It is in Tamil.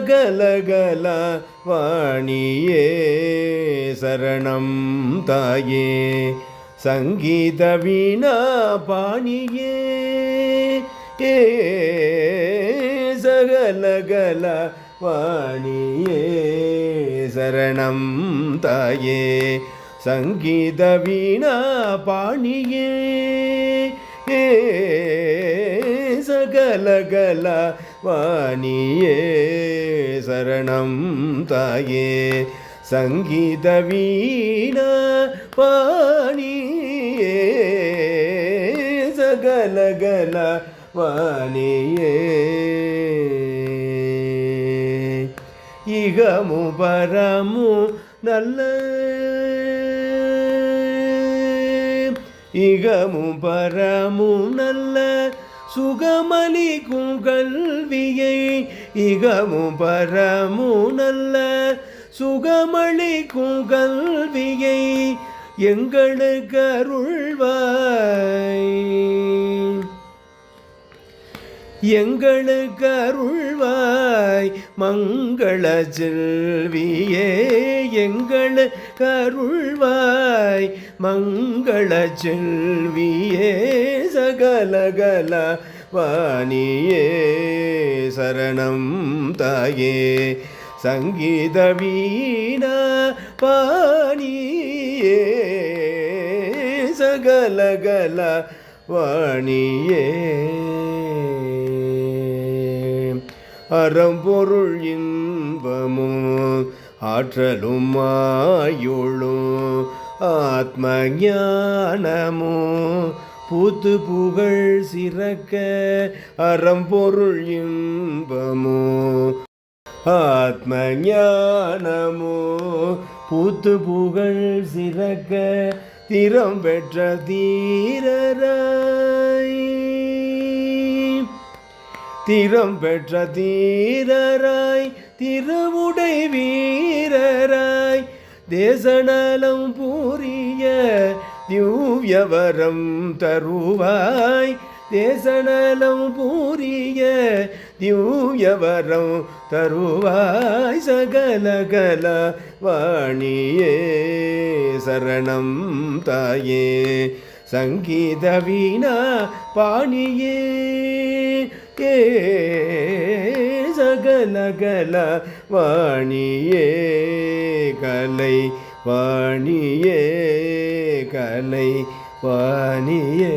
கலகல வாணியே சரணம் தாயே. சங்கீத வீணா பாணியே ஏ சகலகல வாணியே சரணம் தாயே. சங்கீத வீணா பாணியே ஏ சகலகல வாணியே சரணம் தாயே. சங்கீத வீண பாணியே சகலகல வாணியே. இகமு பரமு நல்ல இகமும் பரமும் நல்ல சுகமளிக்கும் கல்வியை இகமும் பரமும் நல்ல சுகமளிக்கும் கல்வியை எங்களுக்கு அருள்வாய். எங்களுக்கு அருள்வாய் மங்கள செல்வியே எங்களுக்கு அருள்வாய் மங்கள செல்வியே சகலகல வாணியே சரணம் தாயே. சங்கீத வீணா பாணியே சகலகல வாணியே. அறம்பொருள் இன்பமும் ஆற்றலும் ஆயுளும் ஆத்ம ஞானமும் பூத்து புகழ் சிறக்க அறம்பொருள் இன்பமோ? ஆத்ம ஞானமோ பூத்து புகழ் சிறக்க திறம் பெற்ற தீரராய். திறம் பெற்ற தீரராய் திருவுடை வீரர் தேசநலம் பூரிய திவ்யவரம் தருவாய். தேசநலம் பூரிய திவ்யவரம் தருவாய். சகலகல வாணியே சரணம் தாயே. சங்கீத வீணா பாணியே. ஏ நகல வாணியே கலை வாணியே கலை வாணியே